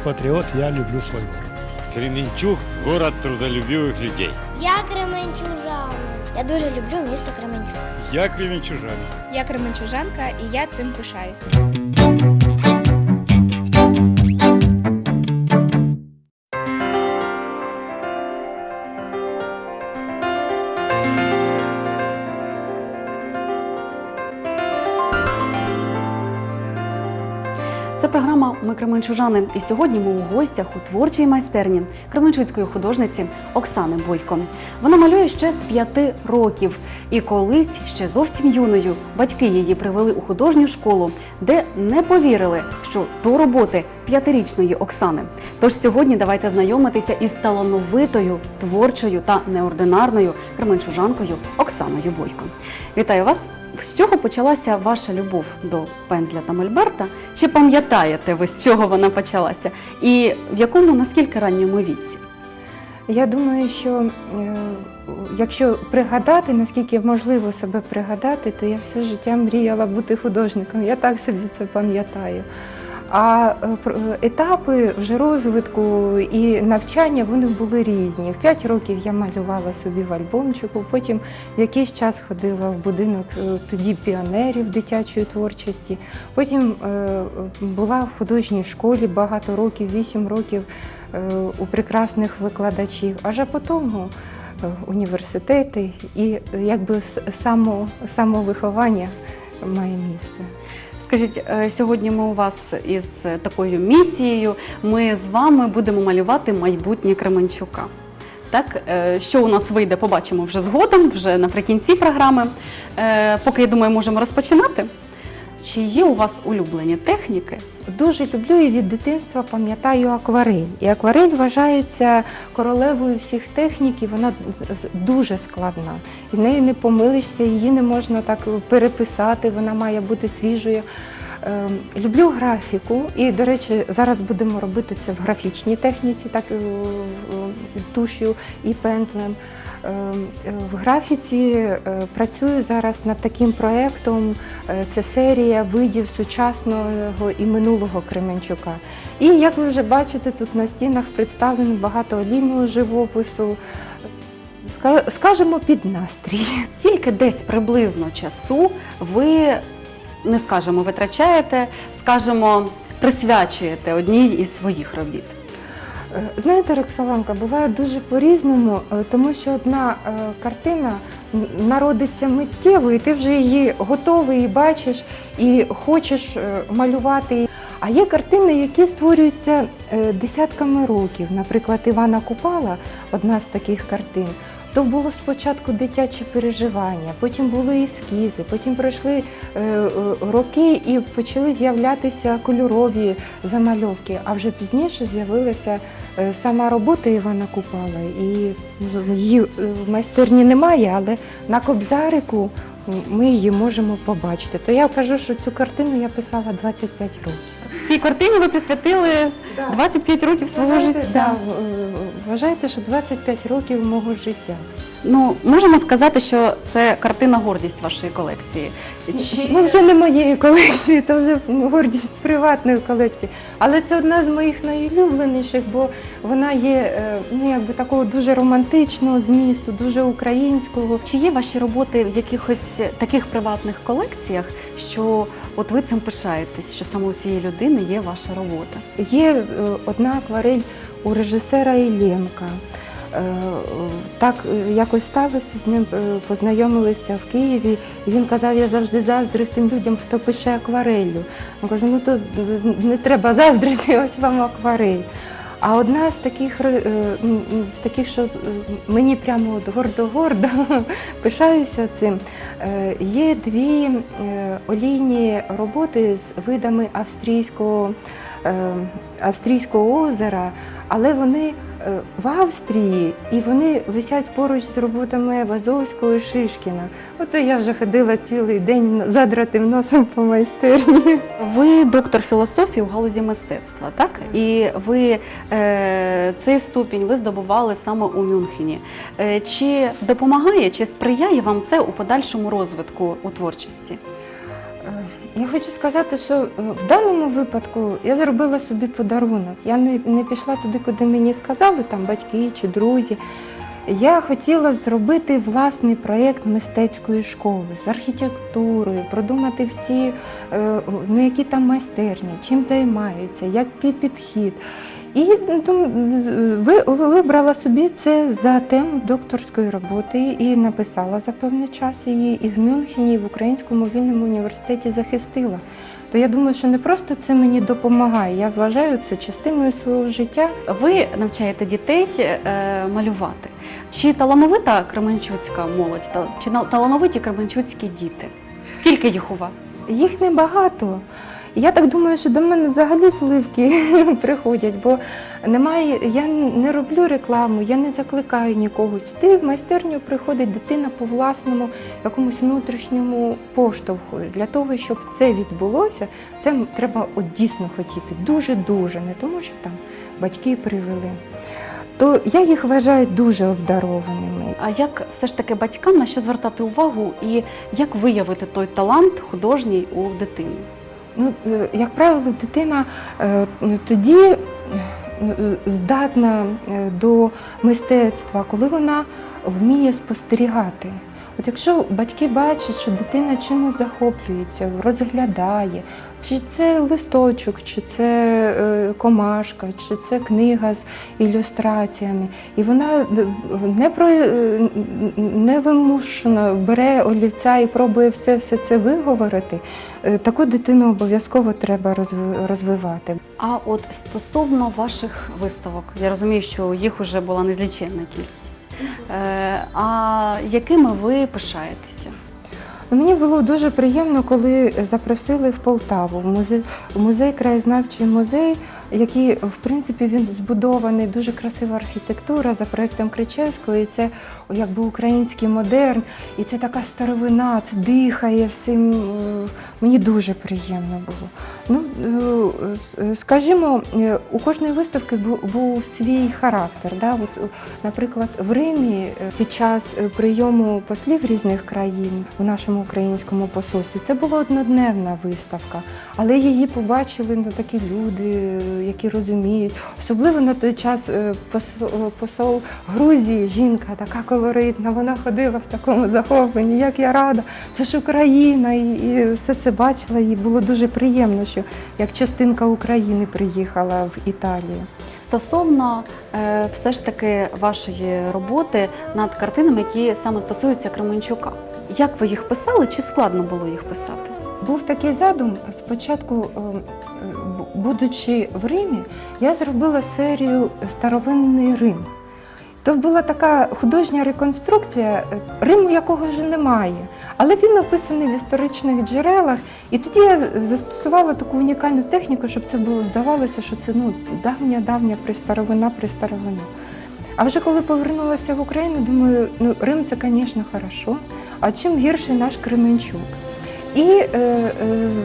Я патриот, я люблю свой город. Кременчуг – город трудолюбивых людей. Я кременчужан. Я дуже люблю місто Кременчуг. Я кременчужан. Я кременчужанка і я цим пишаюсь. Ми Кременчужани. І сьогодні ми у гостях у творчій майстерні кременчуцької художниці Оксани Бойко. Вона малює ще з п'яти років. І колись ще зовсім юною батьки її привели у художню школу, де не повірили, що до роботи п'ятирічної Оксани. Тож сьогодні давайте знайомитися із талановитою, творчою та неординарною кременчужанкою Оксаною Бойко. Вітаю вас! З чого почалася ваша любов до пензля та мольберта? Чи пам'ятаєте ви, з чого вона почалася? І в якому наскільки ранньому віці? Я думаю, що е, якщо пригадати, наскільки можливо себе пригадати, то я все життя мріяла бути художником. Я так собі це пам'ятаю. А е, е, етапи вже розвитку і навчання вони були різні. В 5 років я малювала собі в альбомчику, потім в якийсь час ходила в будинок е, тоді піонерів дитячої творчості. Потім була в художній школі багато років, 8 років у прекрасних викладачів, аж а потім е, університети і якби само, самовиховання має місце. Скажіть, е, сьогодні ми у вас із такою місією. Ми з вами будемо малювати майбутнє Кременчука. Так, е, що у нас вийде, побачимо вже згодом, вже наприкінці програми. Е, Поки я думаю, можемо розпочинати. Чи є у вас улюблені техніки? Дуже люблю і від дитинства пам'ятаю акварель. І акварель вважається королевою всіх технік, і вона дуже складна. І нею не помилишся, її не можна так переписати, вона має бути свіжою. Ем, Люблю графіку, і, до речі, зараз будемо робити це в графічній техніці, так е, е, тушю і пензлем. Ем, е, В графіці е, працюю зараз над таким проєктом. Е, Це серія видів сучасного і минулого Кременчука. І як ви вже бачите, тут на стінах представлено багато олійного живопису. Скажемо під настрій. Скільки десь приблизно часу ви не скажемо витрачаєте, скажемо, присвячуєте одній із своїх робіт? Е, Знаєте, Роксоланка, буває дуже по-різному, е, тому що одна е, картина народиться миттєво, і ти вже її готовий і бачиш, і хочеш малювати. А є картини, які створюються десятками років. Наприклад, Івана Купала, одна з таких картин. То було спочатку дитячі переживання, потім були ескізи, потім пройшли роки і почали з'являтися кольорові замальовки. А вже пізніше з'явилася е, сама робота Івана Купала. І ну, її е, в майстерні немає, але на кобзарику ми її можемо побачити. То я кажу, що цю картину я писала 25 років. Цій картині ви присвятили 25 років свого життя. да, е, вважайте, що 25 років мого життя. Ну, можемо сказати, що це картина гордість вашої колекції. Чи Ну, вже не моєї колекції, то вже гордість приватної колекції. Але це одна з моїх найулюбленіших, бо вона є е, ну, якби такого дуже романтичного змісту, дуже українського. Чи є ваші роботи в якихось таких приватних колекціях, що от ви цим пишаєтесь, що саме у цієї людини є ваша робота? Є е, одна акварель у режисера Ілєнка. Е, Так якось сталося з ним, е, познайомилися в Києві, і він казав, я завжди заздрив тим людям, хто пише аквареллю. Я кажу, ну то не треба заздрити, ось вам акварель. А одна з таких, е, таких що мені прямо гордо-гордо пишаюся цим. Є дві олійні роботи з видами австрійського, австрійського озера, але вони в Австрії і вони висять поруч з роботами Вазовського і Шишкіна. От я вже ходила цілий день задратим носом по майстерні. Ви доктор філософії у галузі мистецтва, так? І ви е, цей ступінь ви здобували саме у Мюнхені. Е, чи допомагає, чи сприяє вам це у подальшому розвитку у творчості? Я хочу сказати, що е, в даному випадку я зробила собі подарунок. Я не, не пішла туди, куди мені сказали, там батьки чи друзі. Я хотіла зробити власний проєкт мистецької школи з архітектурою, продумати всі, е, ну, які там майстерні, чим займаються, який підхід. І ну, ви, ви- вибрала собі це за тему докторської роботи і написала за певний час її, і в Мюнхені, і в Українському вільному університеті захистила. То я думаю, що не просто це мені допомагає. Я вважаю це частиною свого життя. Ви навчаєте дітей е, малювати. Чи талановита кременчуцька молодь, чи талановиті кременчуцькі діти? Скільки їх у вас? Їх небагато. Я так думаю, що до мене взагалі сливки приходять, бо немає, я не роблю рекламу, я не закликаю нікого. Сюди в майстерню приходить дитина по власному якомусь внутрішньому поштовху. Для того, щоб це відбулося, це треба от дійсно хотіти. Дуже-дуже, не тому, що там батьки привели. То я їх вважаю дуже обдарованими. А як все ж таки батькам на що звертати увагу і як виявити той талант художній у дитини? Ну, е, як правило, дитина е, ну, тоді е, здатна до мистецтва, коли вона вміє спостерігати. От якщо батьки бачать, що дитина чимось захоплюється, розглядає, чи це листочок, чи це е, комашка, чи це книга з ілюстраціями, і вона е, не про е, невимушено бере олівця і пробує все, все це виговорити, таку дитину обов'язково треба розви- розвивати. А от стосовно ваших виставок, я розумію, що їх вже була незліченна кількість. Е, а якими ви пишаєтеся? Мені було дуже приємно, коли запросили в Полтаву в музей, в музей краєзнавчий музей, який в принципі він збудований, дуже красива архітектура за проектом Кричевського. І це якби український модерн, і це така старовина, це дихає всім. Мені дуже приємно було. Ну, е, е, скажімо, е, у кожної виставки був свій характер. Да? От, наприклад, в Римі під час прийому послів різних країн у нашому українському посольстві це була однодневна виставка, але її побачили ну, такі люди, які розуміють. Особливо на той час е, посол, Грузії, жінка така колоритна, вона ходила в такому захопленні, як я рада, це ж Україна, і, і все це бачила. Їй було дуже приємно, що як частинка України приїхала в Італію. Стосовно е, все ж таки вашої роботи над картинами, які саме стосуються Кременчука. Як ви їх писали, чи складно було їх писати? Був такий задум. Спочатку, е, е, бу- будучи в Римі, я зробила серію Старовинний Рим. То була така художня реконструкція е, Риму, якого вже немає. Але він описаний в історичних джерелах. І тоді я застосувала таку унікальну техніку, щоб це було здавалося, що це ну, давня, давня пристаровина, пристаровина. А вже коли повернулася в Україну, думаю, ну Рим це, звісно, хорошо. А чим гірше наш Кременчук? І е, е,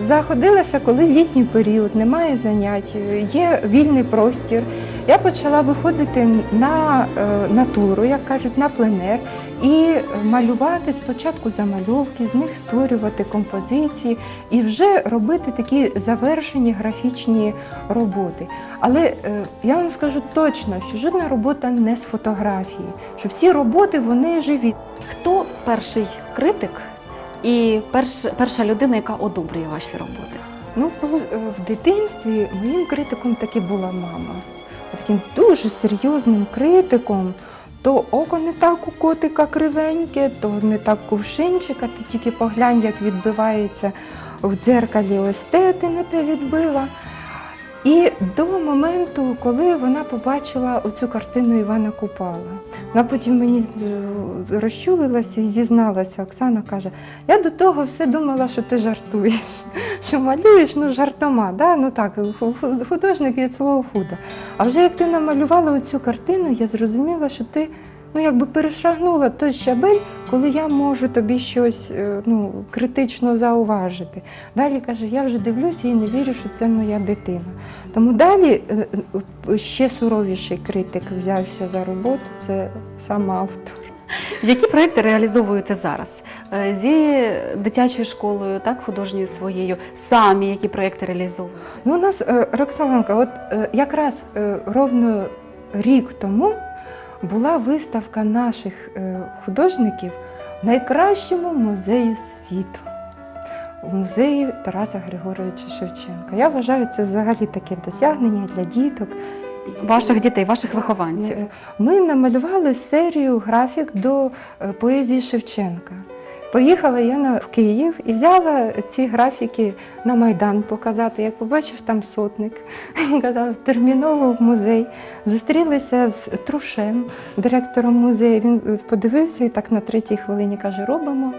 заходилася, коли літній період, немає занять, е, є вільний простір. Я почала виходити на е, натуру, як кажуть, на пленер, і малювати спочатку замальовки, з них створювати композиції і вже робити такі завершені графічні роботи. Але е, я вам скажу точно, що жодна робота не з фотографії, що всі роботи вони живі. Хто перший критик і перш, перша людина, яка одобрює ваші роботи? Ну, е, в дитинстві моїм критиком таки була мама. Таким дуже серйозним критиком. То око не так у котика кривеньке, то не так кувшинчика, ти тільки поглянь, як відбивається в дзеркалі ось те, ти не те відбила. І до моменту, коли вона побачила оцю картину Івана Купала. Вона потім мені е, розчулилася і зізналася. Оксана каже: я до того все думала, що ти жартуєш, що малюєш ну, жартома. Да? Ну так, ху- художник від слова худо. А вже як ти намалювала оцю картину, я зрозуміла, що ти ну, якби перешагнула той щабель, коли я можу тобі щось е, ну, критично зауважити. Далі каже, я вже дивлюся і не вірю, що це моя дитина. Тому далі е, е, ще суровіший критик взявся за роботу, це сам автор. Які проекти реалізовуєте зараз? Зі дитячою школою, так, художньою своєю, самі які проекти реалізовуєте? Ну, у нас, Роксоленко, от якраз ровно рік тому була виставка наших е, художників в найкращому музеї світу. В музеї Тараса Григоровича Шевченка. Я вважаю, це взагалі таке досягнення для діток. Ваших дітей, ваших вихованців. Ми намалювали серію графік до е, поезії Шевченка. Поїхала я в Київ і взяла ці графіки на Майдан показати. Як побачив там сотник, казав, терміново в музей. Зустрілися з Трушем, директором музею. Він подивився і так на третій хвилині каже: робимо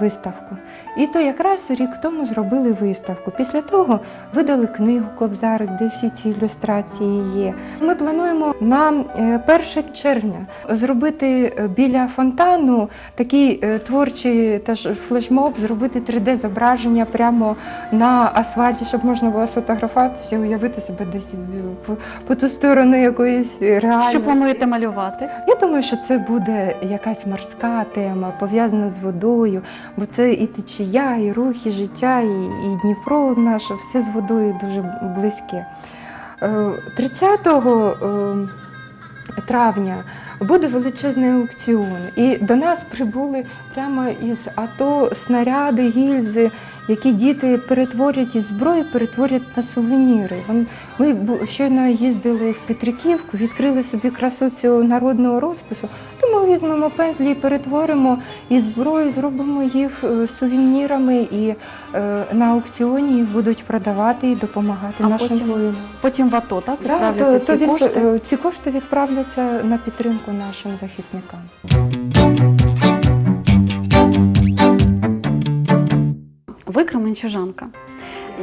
виставку. І то якраз рік тому зробили виставку. Після того видали книгу Кобзарик, де всі ці ілюстрації є. Ми плануємо на е, 1 червня зробити е, біля фонтану такий е, творчий флешмоб, зробити 3D-зображення прямо на асфальті, щоб можна було сфотографуватися, уявити себе десь е, по, по ту сторону якоїсь реальності. Що плануєте малювати? Я думаю, що це буде якась морська тема, пов'язана з водою, бо це і течія, і рух, і життя, і, і Дніпро наше, все з водою дуже близьке. Е, 30 е, травня буде величезний аукціон, і до нас прибули прямо із АТО снаряди, гільзи, які діти перетворять із зброї, перетворять на сувеніри. Ми щойно їздили в Петриківку, відкрили собі красу цього народного розпису. То ми візьмемо пензлі і перетворимо із зброї, зробимо їх е, сувенірами і е, на аукціоні їх будуть продавати і допомагати А нашим потім воїнам. Потім в АТО, так? Да, то- ці то від- кошти. е, ці кошти відправляться на підтримку нашим захисникам. Ви Кременчужанка.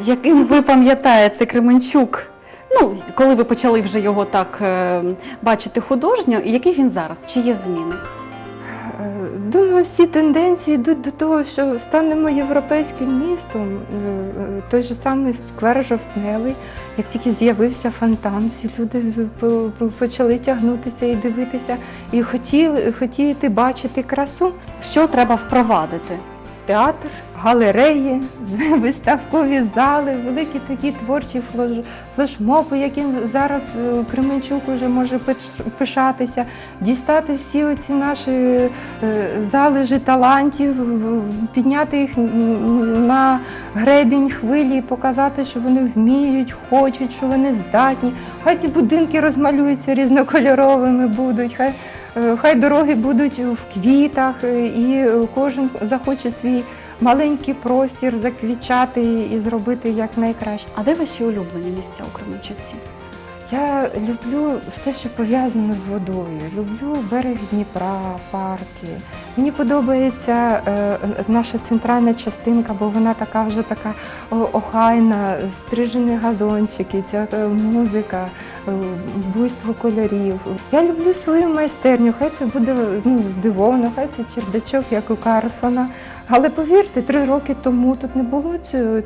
Яким ви пам'ятаєте Кременчук? Ну, коли ви почали вже його так е, бачити художньо, і який він зараз? Чи є зміни? Е, Думаю, всі тенденції йдуть до того, що станемо європейським містом. Е, е, Той же самий сквер жовтневий, як тільки з'явився фонтан, всі люди почали тягнутися і дивитися, і хотіли хотіти бачити красу. Що треба впровадити? Театр, галереї, виставкові зали, великі такі творчі флеш- флешмоби, яким зараз е, Кременчук уже може пиш- пишатися, дістати всі оці наші е, залежі талантів, підняти їх на гребінь хвилі, показати, що вони вміють, хочуть, що вони здатні. Хай ці будинки розмалюються різнокольоровими будуть. Хай Е, Хай дороги будуть в квітах, і кожен захоче свій маленький простір заквічати і зробити як найкраще. А де ваші улюблені місця у Кременчуці? Я люблю все, що пов'язано з водою. Люблю берег Дніпра, парки. Мені подобається е, наша центральна частинка, бо вона така вже така охайна, стрижені газончики, ця е, музика, буйство кольорів. Я люблю свою майстерню. Хай це буде ну, здивовано, хай це чердачок, як у Карлсона. Але повірте, три роки тому тут не було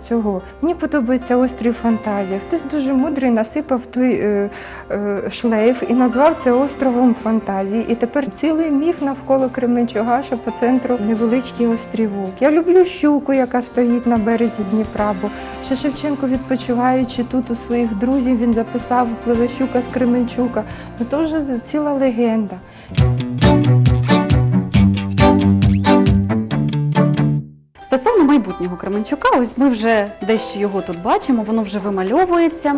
цього. Мені подобається острів фантазія. Хтось дуже мудрий насипав той е, е, шлейф і назвав це островом фантазії. І тепер цілий міф навколо Кременчуга, що по центру невеличкий острівок. Я люблю щуку, яка стоїть на березі Дніпра. Бо ще Шевченко, відпочиваючи тут у своїх друзів, він записав пливе щука з Кременчука. Ну то вже ціла легенда. Стосовно майбутнього Кременчука, ось ми вже дещо його тут бачимо, воно вже вимальовується.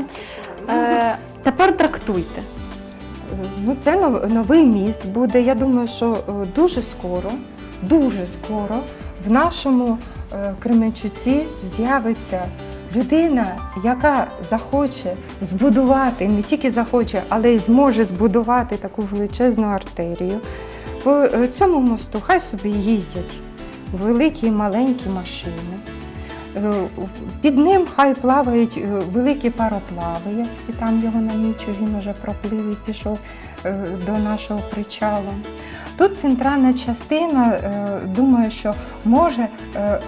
Е, тепер трактуйте. Ну, це новий міст буде. Я думаю, що е, дуже скоро, дуже скоро в нашому е, Кременчуці з'явиться людина, яка захоче збудувати, не тільки захоче, але й зможе збудувати таку величезну артерію. По е, цьому мосту хай собі їздять великі і маленькі машини. Е, Під ним хай плавають е, великі пароплави. Я собі там його намічу, він уже проплив і пішов до нашого причалу. Тут центральна частина, е, думаю, що може е,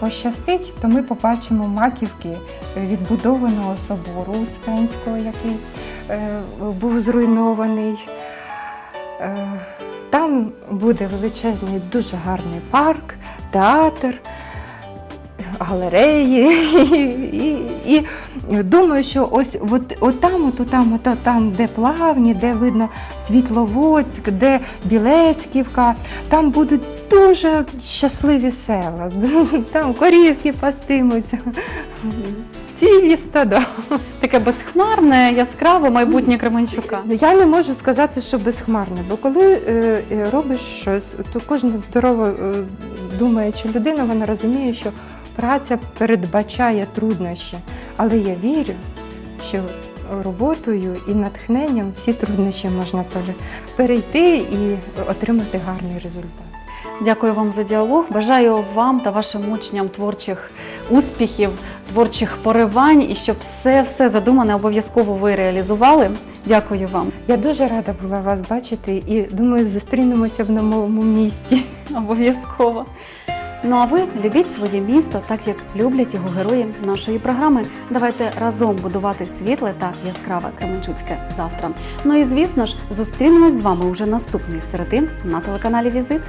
пощастить, то ми побачимо маківки відбудованого собору Успенського, який е, був зруйнований. Там буде величезний, дуже гарний парк, театр, галереї. І, і, і думаю, що ось от, от там, от там, от там, де плавні, де видно Світловодськ, де Білецьківка, там будуть дуже щасливі села. Там корівки пастимуться. Цілі стада. Таке безхмарне, яскраве майбутнє Кременчука. Я не можу сказати, що безхмарне, бо коли е, е, робиш щось, то кожна здорова е, думаюча людина, вона розуміє, що праця передбачає труднощі. Але я вірю, що роботою і натхненням всі труднощі можна пере- перейти і отримати гарний результат. Дякую вам за діалог. Бажаю вам та вашим учням творчих успіхів, творчих поривань і щоб все все задумане обов'язково ви реалізували. Дякую вам. Я дуже рада була вас бачити і думаю, зустрінемося в новому місті. Обов'язково. Ну а ви любіть своє місто, так як люблять його герої нашої програми. Давайте разом будувати світле та яскраве Кременчуцьке завтра. Ну і звісно ж, зустрінемось з вами уже наступної середи на телеканалі Візит.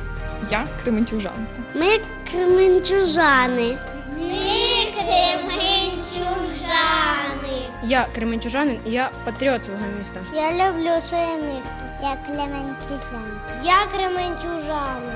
Я кременчужанка. Ми кременчужани. Ми кременчужани. Я кременчужанин і я патріот свого міста. Я люблю своє місто. Я кременчужан. Я кременчужани.